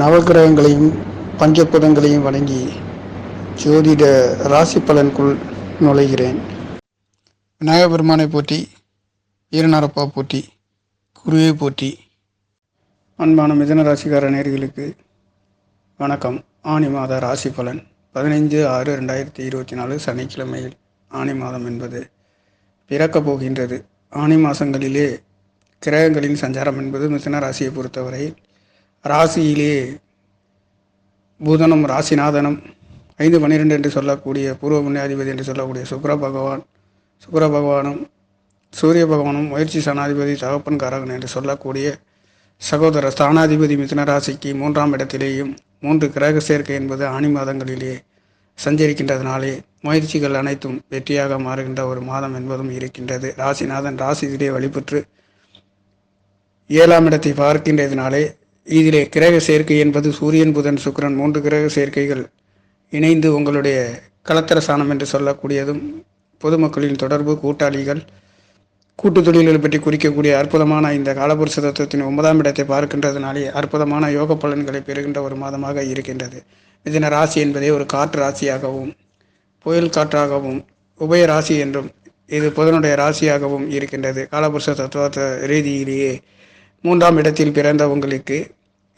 நவகிரகங்களையும் பஞ்சபுதங்களையும் வணங்கி ஜோதிட ராசி பலனுக்குள் நுழைகிறேன். விநாயகர் பெருமானை போற்றி வீரநரப்பா போற்றி குருவை போற்றி. அன்பான மிதன ராசிக்கார நேர்களுக்கு வணக்கம். ஆனி மாத ராசி பலன். பதினைந்து ஆறு ரெண்டாயிரத்தி இருபத்தி நாலு சனிக்கிழமையில் ஆனி மாதம் என்பது பிறக்கப் போகின்றது. ஆனி மாதங்களிலே கிரகங்களின் சஞ்சாரம் என்பது மிதன ராசியை பொறுத்தவரை ராசியிலே புதனும் ராசிநாதனும் ஐந்து பன்னிரெண்டு என்று சொல்லக்கூடிய பூர்வ புண்ணியாதிபதி என்று சொல்லக்கூடிய சுக்கர பகவான் சுக்கர பகவானும் சூரிய பகவானும் முயற்சி சனாதிபதி தகப்பன் காரகன் என்று சொல்லக்கூடிய சகோதர ஸ்தானாதிபதி மிதுன ராசிக்கு மூன்றாம் இடத்திலேயும் மூன்று கிரக சேர்க்கை என்பது ஆணி மாதங்களிலே சஞ்சரிக்கின்றதுனாலே முயற்சிகள் அனைத்தும் வெற்றியாக மாறுகின்ற ஒரு மாதம் என்பதும் இருக்கின்றது. ராசிநாதன் ராசியிலே வழிபெற்று ஏழாம் இடத்தை பார்க்கின்றதினாலே இதிலே கிரக சேர்க்கை என்பது சூரியன் புதன் சுக்கிரன் மூன்று கிரக சேர்க்கைகள் இணைந்து உங்களுடைய கலத்தர சாணம் என்று சொல்லக்கூடியதும் பொதுமக்களின் தொடர்பு கூட்டாளிகள் கூட்டு தொழில்களை பற்றி குறிக்கக்கூடிய அற்புதமான இந்த காலபுருஷ தத்துவத்தின் ஒன்பதாம் இடத்தை பார்க்கின்றதுனாலே அற்புதமான யோக பலன்களை பெறுகின்ற ஒரு மாதமாக இருக்கின்றது. மிதின ராசி என்பதே ஒரு காற்று ராசியாகவும் புயல் காற்றாகவும் உபய ராசி என்றும் இது புதனுடைய ராசியாகவும் இருக்கின்றது. காலபுருஷ தத்துவ ரீதியிலேயே மூன்றாம் இடத்தில் பிறந்த உங்களுக்கு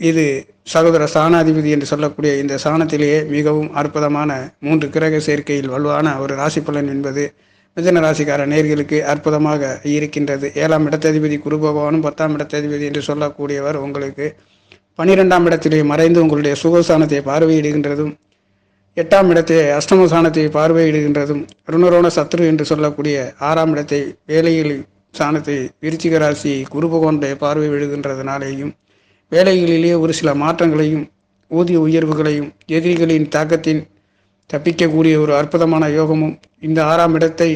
இது சகோதர சாணாதிபதி என்று சொல்லக்கூடிய இந்த சாணத்திலேயே மிகவும் அற்புதமான மூன்று கிரக சேர்க்கையில் வலுவான ஒரு ராசி பலன் என்பது மிதன ராசிக்கார நேர்களுக்கு அற்புதமாக இருக்கின்றது. ஏழாம் இடத்ததிபதி குரு பகவானும் பத்தாம் இடத்ததிபதி என்று சொல்லக்கூடியவர் உங்களுக்கு பனிரெண்டாம் இடத்திலே மறைந்து உங்களுடைய சுகஸ்தானத்தை பார்வையிடுகின்றதும் எட்டாம் இடத்தை அஷ்டம பார்வையிடுகின்றதும் ருணரோண சத்ரு என்று சொல்லக்கூடிய ஆறாம் இடத்தை வேலையில் சாணத்தை விருச்சிக ராசி குரு பகவானுடைய பார்வை விழுகின்றதுனாலேயும் வேலைகளிலேயே ஒரு சில மாற்றங்களையும் ஊதிய உயர்வுகளையும் எதிரிகளின் தாக்கத்தின் தப்பிக்கக்கூடிய ஒரு அற்புதமான யோகமும் இந்த ஆறாம் இடத்தை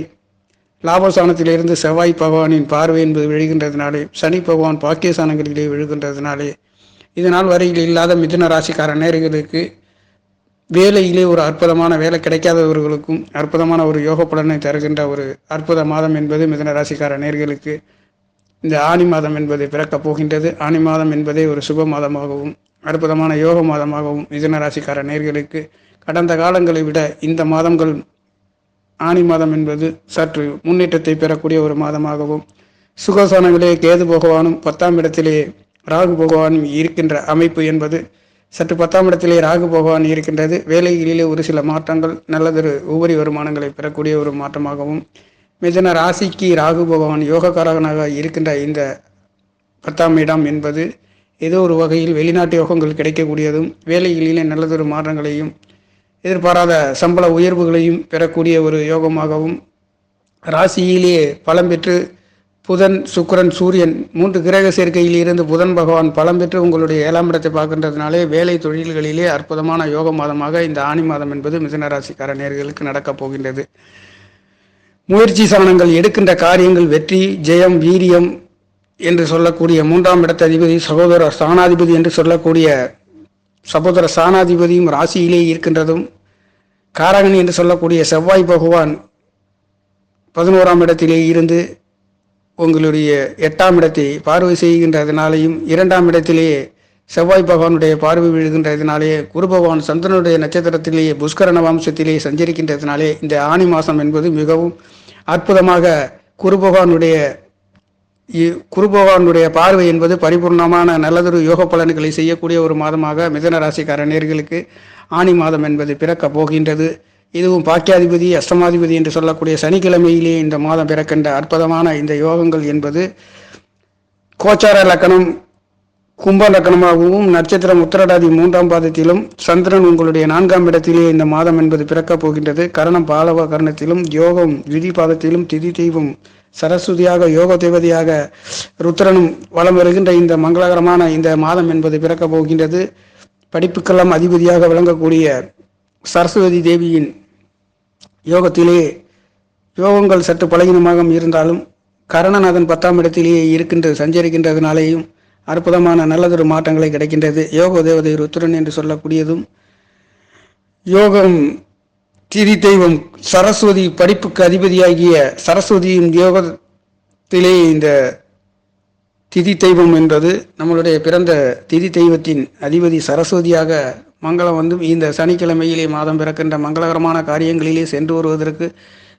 லாபஸ்தானத்திலிருந்து செவ்வாய் பகவானின் பார்வை என்பது விழுகின்றதுனாலே சனி பகவான் பாக்கியஸ்தானங்களிலே விழுகின்றதுனாலே இதனால் வரையில் இல்லாத மிதுன ராசிக்கார நேர்களுக்கு வேலையிலே ஒரு அற்புதமான வேலை கிடைக்காதவர்களுக்கும் அற்புதமான ஒரு யோக பலனை தருகின்ற ஒரு அற்புத மாதம் என்பது மிதுன ராசிக்கார நேர்களுக்கு இந்த ஆணி மாதம் என்பது பிறக்கப் போகின்றது. ஆணி மாதம் என்பதே ஒரு சுப மாதமாகவும் அற்புதமான யோக மாதமாகவும் மிதனராசிக்கார நேர்களுக்கு கடந்த காலங்களை விட இந்த மாதங்கள் ஆணி மாதம் என்பது சற்று முன்னேற்றத்தை பெறக்கூடிய ஒரு மாதமாகவும் சுகசானங்களே கேது பகவானும் பத்தாம் இடத்திலே ராகு பகவானும் இருக்கின்ற அமைப்பு என்பது சற்று பத்தாம் இடத்திலே ராகு பகவான் இருக்கின்றது. வேலைகளிலே ஒரு சில மாற்றங்கள் நல்லதொரு உபரி வருமானங்களை பெறக்கூடிய ஒரு மாற்றமாகவும் மிதன ராசிக்கு ராகு பகவான் யோகக்காரகனாக இருக்கின்ற இந்த பத்தாம் இடம் என்பது ஏதோ ஒரு வகையில் வெளிநாட்டு யோகங்கள் கிடைக்கக்கூடியதும் வேலைகளிலே நல்லதொரு மாற்றங்களையும் எதிர்பாராத சம்பள உயர்வுகளையும் பெறக்கூடிய ஒரு யோகமாகவும் ராசியிலே பலம் பெற்று புதன் சுக்கரன் சூரியன் மூன்று கிரக சேர்க்கையில் இருந்து புதன் பகவான் பலம் பெற்று உங்களுடைய ஏழாம் இடத்தை பார்க்கின்றதுனாலே வேலை தொழில்களிலே அற்புதமான யோக மாதமாக இந்த ஆணி மாதம் என்பது மிதனராசிக்கார நேர்களுக்கு நடக்கப் போகின்றது. முயற்சி சவனங்கள் எடுக்கின்ற காரியங்கள் வெற்றி ஜெயம் வீரியம் என்று சொல்லக்கூடிய மூன்றாம் இடத்த அதிபதி சகோதர ஸ்தானாதிபதி என்று சொல்லக்கூடிய சகோதர ஸ்தானாதிபதியும் ராசியிலே இருக்கின்றதும் காரகன் என்று சொல்லக்கூடிய செவ்வாய் பகவான் பதினோராம் இடத்திலே இருந்து உங்களுடைய எட்டாம் இடத்தை பார்வை செய்கின்றதுனாலேயும் இரண்டாம் இடத்திலேயே செவ்வாய் பகவானுடைய பார்வை விழுகின்றதுனாலே குரு பகவான் சந்திரனுடைய நட்சத்திரத்திலேயே புஷ்கரண வம்சத்திலேயே சஞ்சரிக்கின்றதுனாலே இந்த ஆணி மாதம் என்பது மிகவும் அற்புதமாக குரு பகவானுடைய குரு பகவானுடைய பார்வை என்பது பரிபூர்ணமான நல்லதொரு யோக பலன்களை செய்யக்கூடிய ஒரு மாதமாக மிதன ராசிக்கார நேர்களுக்கு ஆணி மாதம் என்பது பிறக்கப் போகின்றது. இதுவும் பாக்கியாதிபதி அஷ்டமாதிபதி என்று சொல்லக்கூடிய சனிக்கிழமையிலே இந்த மாதம் பிறக்கின்ற அற்புதமான இந்த யோகங்கள் என்பது கோச்சார லக்கணம் கும்ப லக்னமாகவும் நட்சத்திரம் உத்தரடாதி மூன்றாம் பாதத்திலும் சந்திரன் உங்களுடைய நான்காம் இடத்திலே இந்த மாதம் என்பது பிறக்கப் போகின்றது. கரணம் பாலவ கரணத்திலும் யோகம் விதி பாதத்திலும் திதி தெய்வம் சரஸ்வதியாக யோக தேவதையாக ருத்ரனும் வளம் வருகின்ற இந்த மங்களகரமான இந்த மாதம் என்பது பிறக்கப் போகின்றது. படிப்புக்கெல்லாம் அதிபதியாக விளங்கக்கூடிய சரஸ்வதி தேவியின் யோகத்திலே யோகங்கள் சற்று பலகீனமாக இருந்தாலும் கரணநாதன் பத்தாம் இடத்திலேயே இருக்கின்ற சஞ்சரிக்கின்றதுனாலேயும் அற்புதமான நல்லதொரு மாற்றங்களை கிடைக்கின்றது. யோக தேவதை ருத்ரன் என்று சொல்லக்கூடியதும் யோகம் திதி தெய்வம் சரஸ்வதி படிப்புக்கு அதிபதியாகிய சரஸ்வதியின் யோகத்திலே இந்த திதி தெய்வம் என்பது நம்மளுடைய பிறந்த திதி தெய்வத்தின் அதிபதி சரஸ்வதியாக மங்களம் வந்து இந்த சனிக்கிழமையிலே மாதம் பிறக்கின்ற மங்களகரமான காரியங்களிலே சென்று வருவதற்கு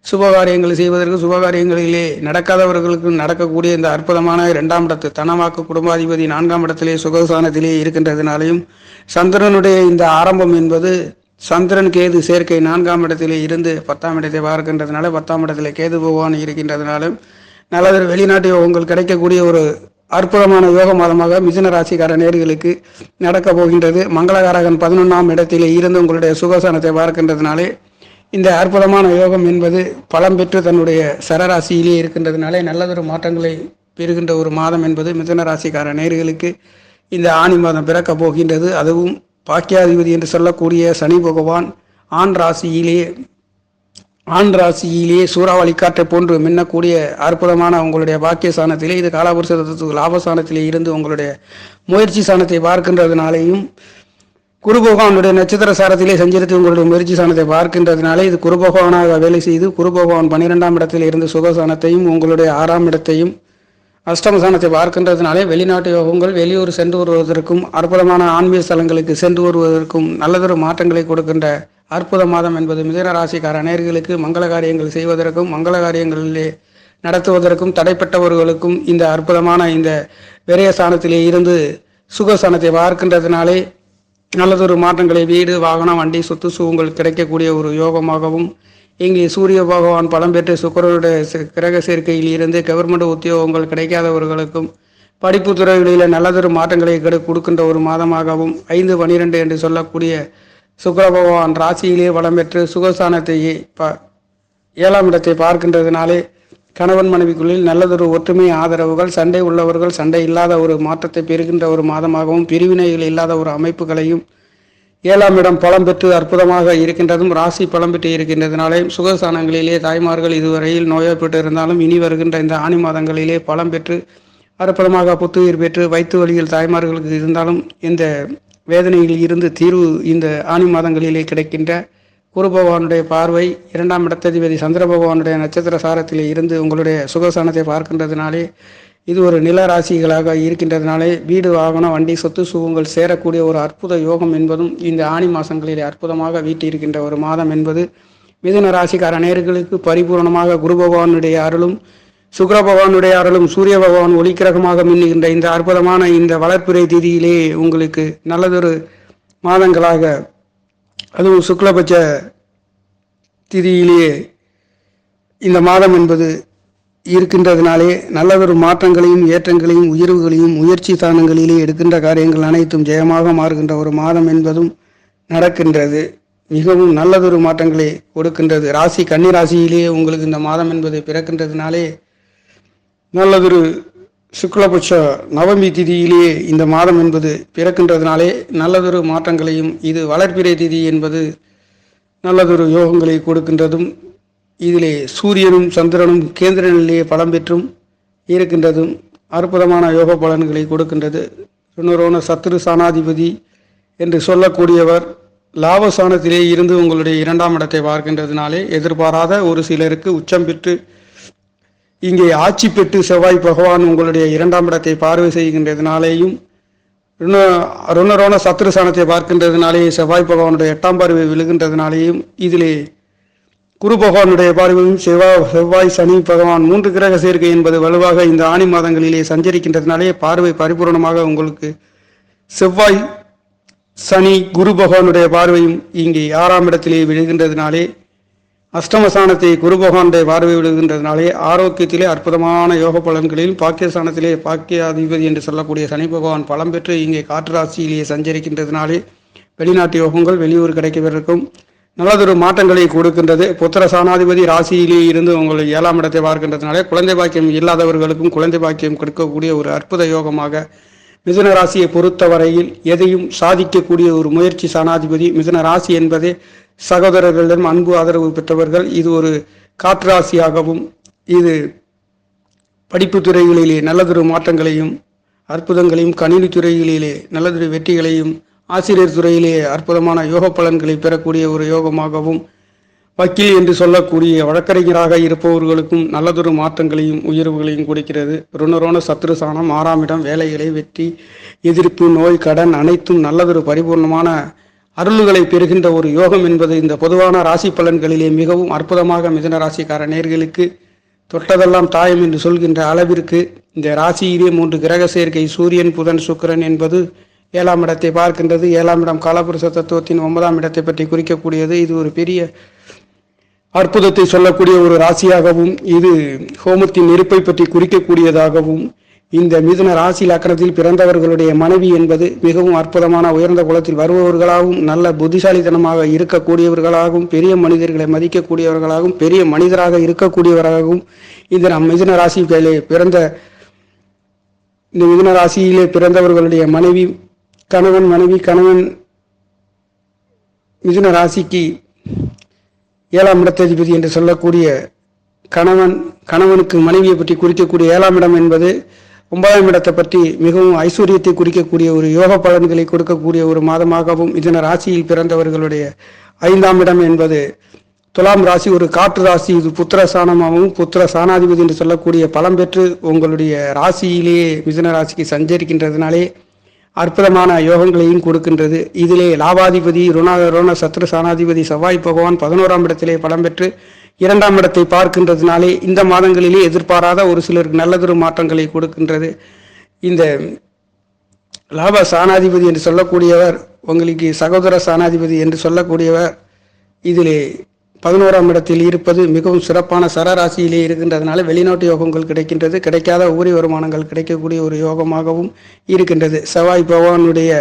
சுபகாரியங்கள் செய்வதற்கு சுபகாரியங்களிலே நடக்காதவர்களுக்கு நடக்கக்கூடிய இந்த அற்புதமான இரண்டாம் இடத்து தனவாக்கு குடும்பாதிபதி நான்காம் இடத்திலே சுகசானத்திலே இருக்கின்றதுனாலையும் சந்திரனுடைய இந்த ஆரம்பம் என்பது சந்திரன் கேது சேர்க்கை நான்காம் இடத்திலே இருந்து பத்தாம் இடத்தை பார்க்கின்றதுனால பத்தாம் இடத்திலே கேது பகவான் இருக்கின்றதுனாலும் நல்லது வெளிநாட்டு யோகங்கள் கிடைக்கக்கூடிய ஒரு அற்புதமான யோக மாதமாக மிதுன ராசிக்கார நேர்களுக்கு நடக்க போகின்றது. மங்களகாரகன் பதினொன்றாம் இடத்திலே இருந்து உங்களுடைய சுகசானத்தை பார்க்கின்றதுனாலே இந்த அற்புதமான யோகம் என்பது பலம் பெற்று தன்னுடைய சரராசியிலே இருக்கின்றதுனாலே நல்லதொரு மாற்றங்களை பெறுகின்ற ஒரு மாதம் என்பது மிதுன ராசிக்கார நேர்களுக்கு இந்த ஆணி மாதம் பிறக்கப் போகின்றது. அதுவும் பாக்கியாதிபதி என்று சொல்லக்கூடிய சனி பகவான் ஆண் ராசியிலே ஆண் ராசியிலே சூறாவளி காற்றை போன்று மின்னக்கூடிய அற்புதமான உங்களுடைய பாக்கிய சாணத்திலே இது காலாபுருஷ லாப லாபஸ்தானத்திலே இருந்து உங்களுடைய முயற்சி சாணத்தை பார்க்கின்றதுனாலேயும் குரு பகவானுடைய நட்சத்திர சாரத்திலே சஞ்சரித்து உங்களுடைய முயற்சி சாணத்தை பார்க்கின்றதுனாலே இது குரு பகவானாக வேலை செய்து குரு பகவான் பன்னிரெண்டாம் இடத்தில் இருந்து சுகசானத்தையும் உங்களுடைய ஆறாம் இடத்தையும் அஷ்டமசானத்தை பார்க்கின்றதுனாலே வெளிநாட்டு யோகங்கள் வெளியூர் சென்று வருவதற்கும் அற்புதமான ஆன்மீக ஸ்தலங்களுக்கு சென்று வருவதற்கும் நல்லதொரு மாற்றங்களை கொடுக்கின்ற அற்புத மாதம் என்பது மிதன ராசிக்கார நேர்களுக்கு மங்கள காரியங்கள் செய்வதற்கும் மங்கள காரியங்களிலே நடத்துவதற்கும் தடைப்பட்டவர்களுக்கும் இந்த அற்புதமான இந்த விரயஸ்தானத்திலே இருந்து சுகஸ்தானத்தை பார்க்கின்றதுனாலே நல்லதொரு மாற்றங்களை வீடு வாகனம் வண்டி சொத்து சுகங்கள் கிடைக்கக்கூடிய ஒரு யோகமாகவும் இங்கே சூரிய பகவான் பலம் பெற்று சுக்கரனுடைய கிரக சேர்க்கையில் இருந்து கவர்மெண்ட் உத்தியோகங்கள் கிடைக்காதவர்களுக்கும் படிப்பு துறைகளில் நல்லதொரு மாற்றங்களை கெடு- கொடுக்கின்ற ஒரு மாதமாகவும் ஐந்து பனிரெண்டு என்று சொல்லக்கூடிய சுக்கர பகவான் ராசியிலே வளம் பெற்று சுகஸ்தானத்தை ப ஏழாம் இடத்தை பார்க்கின்றதுனாலே கணவன் மனைவிக்குள்ளில் நல்லதொரு ஒற்றுமை ஆதரவுகள் சண்டை உள்ளவர்கள் சண்டை இல்லாத ஒரு மாற்றத்தை பெறுகின்ற ஒரு மாதமாகவும் பிரிவினைகள் இல்லாத ஒரு அமைப்புகளையும் ஏழாம் இடம் பலம் பெற்று அற்புதமாக இருக்கின்றதும் ராசி பலம் பெற்று இருக்கின்றதுனாலே சுகஸ்தானங்களிலே தாய்மார்கள் இதுவரையில் நோயப்பட்டு இருந்தாலும் இனி வருகின்ற இந்த ஆணி மாதங்களிலே பலம் பெற்று அற்புதமாக புத்துயிர் பெற்று வயிற்று வழியில் தாய்மார்களுக்கு இருந்தாலும் இந்த வேதனையில் இருந்து தீர்வு இந்த ஆணி மாதங்களிலே கிடைக்கின்ற குரு பகவானுடைய பார்வை இரண்டாம் இடத்ததிபதி சந்திர பகவானுடைய நட்சத்திர சாரத்திலே இருந்து உங்களுடைய சுகசானத்தை பார்க்கின்றதுனாலே இது ஒரு நில ராசிகளாக இருக்கின்றதுனாலே வீடு வாகனம் வண்டி சொத்து சுகங்கள் சேரக்கூடிய ஒரு அற்புத யோகம் என்பதும் இந்த ஆணி மாதங்களிலே அற்புதமாக வீட்டியிருக்கின்ற ஒரு மாதம் என்பது மிதுன ராசிக்கார நேர்களுக்கு பரிபூர்ணமாக குரு பகவானுடைய அருளும் சுக்கர பகவானுடைய அருளும் சூரிய பகவான் ஒளிக்கிரகமாக மின்னுகின்ற இந்த அற்புதமான இந்த வளர்ப்பிறை திதியிலே உங்களுக்கு நல்லதொரு மாதங்களாக அதுவும் சுக்லபட்ச திதியிலேயே இந்த மாதம் என்பது இருக்கின்றதுனாலே நல்லதொரு மாற்றங்களையும் ஏற்றங்களையும் உயர்வுகளையும் முயற்சி ஸ்தானங்களிலே எடுக்கின்ற காரியங்கள் அனைத்தும் ஜெயமாக மாறுகின்ற ஒரு மாதம் என்பதும் நடக்கின்றது. மிகவும் நல்லதொரு மாற்றங்களை கொடுக்கின்றது. ராசி கன்னி ராசியிலேயே உங்களுக்கு இந்த மாதம் என்பது பிறக்கின்றதுனாலே நல்லதொரு சுக்லபட்ச நவமி திதியிலேயே இந்த மாதம் என்பது பிறக்கின்றதுனாலே நல்லதொரு மாற்றங்களையும் இது வளர்ப்பிறை திதி என்பது நல்லதொரு யோகங்களை கொடுக்கின்றதும் இதிலே சூரியனும் சந்திரனும் கேந்திர நிலையே பலம் பெற்றும் இருக்கின்றதும் அற்புதமான யோக பலன்களை கொடுக்கின்றது. இன்னொருவன சத்துரு சானாதிபதி என்று சொல்லக்கூடியவர் லாபஸ்தானத்திலே இருந்து உங்களுடைய இரண்டாம் இடத்தை பார்க்கின்றதுனாலே எதிர்பாராத ஒரு சிலருக்கு உச்சம் பெற்று இங்கே ஆட்சி பெற்று செவ்வாய் பகவான் உங்களுடைய இரண்டாம் இடத்தை பார்வை செய்கின்றதுனாலேயும் ருணரோண சத்ருசானத்தை பார்க்கின்றதுனாலேயே செவ்வாய் பகவானுடைய எட்டாம் பார்வை விழுகின்றதுனாலேயும் இதிலே குரு பகவானுடைய பார்வையும் செவ்வாய் செவ்வாய் சனி பகவான் மூன்று கிரக சேர்க்கை என்பது வலுவாக இந்த ஆணி மாதங்களிலே சஞ்சரிக்கின்றதுனாலே பார்வை பரிபூரணமாக உங்களுக்கு செவ்வாய் சனி குரு பகவானுடைய பார்வையும் இங்கே ஆறாம் இடத்திலே விழுகின்றதுனாலே அஷ்டமஸ்தானத்தை குரு பகவானுடைய பார்வை விடுகின்றதுனாலே ஆரோக்கியத்திலே அற்புதமான யோக பலன்களில் பாக்கியஸ்தானத்திலே பாக்கியாதிபதி என்று சொல்லக்கூடிய சனி பகவான் பலம் பெற்று இங்கே காற்று ராசியிலேயே சஞ்சரிக்கின்றதுனாலே வெளிநாட்டு யோகங்கள் வெளியூர் கிடைக்கவிருக்கும். நல்லதொரு மாற்றங்களை கொடுக்கின்றது. புத்திர சாணாதிபதி ராசியிலே இருந்து உங்கள் ஏழாம் இடத்தை பார்க்கின்றதுனாலே குழந்தை பாக்கியம் இல்லாதவர்களுக்கும் குழந்தை பாக்கியம் கொடுக்கக்கூடிய ஒரு அற்புத யோகமாக மிதுன ராசியை பொறுத்தவரையில் எதையும் சாதிக்கக்கூடிய ஒரு முயற்சி சாணாதிபதி மிதுன ராசி என்பதே சகோதரர்களிடம் அன்பு ஆதரவு பெற்றவர்கள் இது ஒரு காற்றாசியாகவும் இது படிப்பு துறைகளிலே நல்லதொரு மாற்றங்களையும் அற்புதங்களையும் கணினி துறைகளிலே நல்லதொரு வெற்றிகளையும் ஆசிரியர் துறையிலே அற்புதமான யோக பலன்களை பெறக்கூடிய ஒரு யோகமாகவும் வக்கீல் என்று சொல்லக்கூடிய வழக்கறிஞராக இருப்பவர்களுக்கும் நல்லதொரு மாற்றங்களையும் உயர்வுகளையும் கொடுக்கிறது. ருணரோண சத்ருசானம் ஆறாம் இடம் வேலைகளை வெற்றி எதிர்ப்பு நோய் கடன் அனைத்தும் நல்லதொரு பரிபூர்ணமான அருள்களை பெறுகின்ற ஒரு யோகம் என்பது இந்த பொதுவான ராசி பலன்களிலே மிகவும் அற்புதமாக மிதன ராசிக்கார நேர்களுக்கு தொட்டதெல்லாம் தாயம் என்று சொல்கின்ற அளவிற்கு இந்த ராசியிலே மூன்று கிரக சேர்க்கை சூரியன் புதன் சுக்கிரன் என்பது ஏழாம் இடத்தை பார்க்கின்றது. ஏழாம் இடம் காலபுருஷ தத்துவத்தின் ஒன்பதாம் இடத்தை பற்றி குறிக்கக்கூடியது. இது ஒரு பெரிய அற்புதத்தை சொல்லக்கூடிய ஒரு ராசியாகவும் இது ஹோமத்தின் நெருப்பை பற்றி குறிக்கக்கூடியதாகவும் இந்த மிதுன ராசி லக்கணத்தில் பிறந்தவர்களுடைய மனைவி என்பது மிகவும் அற்புதமான உயர்ந்த குலத்தில் வருபவர்களாகவும் நல்ல புத்திசாலித்தனமாக இருக்கக்கூடியவர்களாகவும் பெரிய மனிதர்களை மதிக்கக்கூடியவர்களாகவும் பெரிய மனிதராக இருக்கக்கூடியவராகவும் இந்த நம் மிதுன ராசியிலே பிறந்த இந்த மிதுன ராசியிலே பிறந்தவர்களுடைய மனைவி கணவன் மனைவி கணவன் மிதுன ராசிக்கு ஏழாம் இடத்ததிபதி என்று சொல்லக்கூடிய கணவன் கணவனுக்கு மனைவியை பற்றி குறிக்கக்கூடிய ஏழாம் இடம் என்பது ஒன்பதாம் இடத்தை பற்றி மிகவும் ஐஸ்வர்யத்தை குறிக்கக்கூடிய ஒரு யோக பலன்களை கொடுக்கக்கூடிய ஒரு மாதமாகவும் இதன ராசியில் பிறந்தவர்களுடைய ஐந்தாம் இடம் என்பது துலாம் ராசி ஒரு காற்று ராசி இது புத்திர சாணமாகவும் புத்திர சாணாதிபதி என்று சொல்லக்கூடிய பலம் பெற்று உங்களுடைய ராசியிலேயே மிதுன ராசிக்கு சஞ்சரிக்கின்றதுனாலே அற்புதமான யோகங்களையும் கொடுக்கின்றது. இதிலே லாபாதிபதி ருணா ருண சத்ரு சாணாதிபதி செவ்வாய் பகவான் பதினோராம் இடத்திலே பலம் பெற்று இரண்டாம் இடத்தை பார்க்கின்றதுனாலே இந்த மாதங்களிலே எதிர்பாராத ஒரு சிலருக்கு நல்லதொரு மாற்றங்களை கொடுக்கின்றது. இந்த லாப சாணாதிபதி என்று சொல்லக்கூடியவர் உங்களுக்கு சகோதர சாணாதிபதி என்று சொல்லக்கூடியவர் இதிலே பதினோராம் இடத்தில் இருப்பது மிகவும் சிறப்பான சரராசியிலே இருக்கின்றதுனால வெளிநாட்டு யோகங்கள் கிடைக்கின்றது. கிடைக்காத ஊரி வருமானங்கள் கிடைக்கக்கூடிய ஒரு யோகமாகவும் இருக்கின்றது. செவ்வாய் பகவானுடைய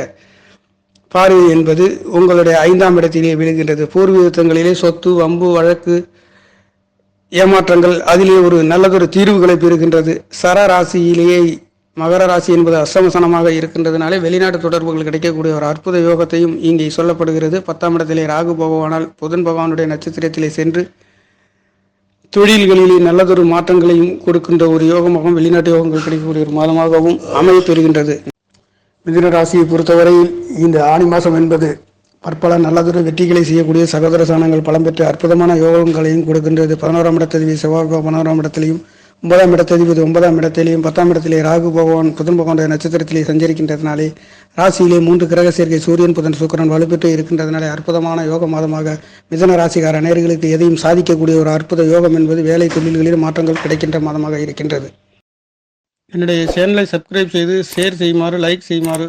பார்வை என்பது உங்களுடைய ஐந்தாம் இடத்திலே விழுகின்றது. பூர்வீகத்தங்களிலே சொத்து வம்பு வழக்கு ஏமாற்றங்கள் அதிலே ஒரு நல்லதொரு தீர்வுகளை பெறுகின்றது சரராசியிலேயே மகர ராசி என்பது அஷ்டமசனமாக இருக்கின்றதுனாலே வெளிநாட்டு தொடர்புகள் கிடைக்கக்கூடிய ஒரு அற்புத யோகத்தையும் இங்கே சொல்லப்படுகிறது. பத்தாம் இடத்திலே ராகு பகவானால் புதன் பகவானுடைய நட்சத்திரத்திலே சென்று தொழில்களிலே நல்லதொரு மாற்றங்களையும் கொடுக்கின்ற ஒரு யோகமாகவும் வெளிநாட்டு யோகங்கள் கிடைக்கக்கூடிய ஒரு மாதமாகவும் அமையப்பெறுகின்றது மிதுன ராசியை பொறுத்தவரையில் இந்த ஆணி மாதம் என்பது பற்பல நல்லதொரு வெற்றிகளை செய்யக்கூடிய சகோதர சாணங்கள் பலம் பெற்ற அற்புதமான யோகங்களையும் கொடுக்கின்றது. பதினோராம் இடத்ததிபதி செவ்வாய் பதினோராம் இடத்திலையும் ஒன்பதாம் இடத்ததிபதி ஒன்பதாம் இடத்திலேயும் பத்தாம் இடத்திலே ராகு பகவான் புதன் பகவான் நட்சத்திரத்திலே சஞ்சரிக்கின்றதுனாலே ராசியிலே மூன்று கிரக சேர்க்கை சூரியன் புதன் சுக்கரன் வலுப்பெற்று இருக்கின்றதுனாலே அற்புதமான யோக மாதமாக மிதன ராசிக்கார நேர்களுக்கு எதையும் சாதிக்கக்கூடிய ஒரு அற்புத யோகம் என்பது வேலை தொழில்களில் மாற்றங்கள் கிடைக்கின்ற மாதமாக இருக்கின்றது. என்னுடைய சேனலை சப்ஸ்கிரைப் செய்து ஷேர் செய்யுமாறு லைக் செய்யுமாறு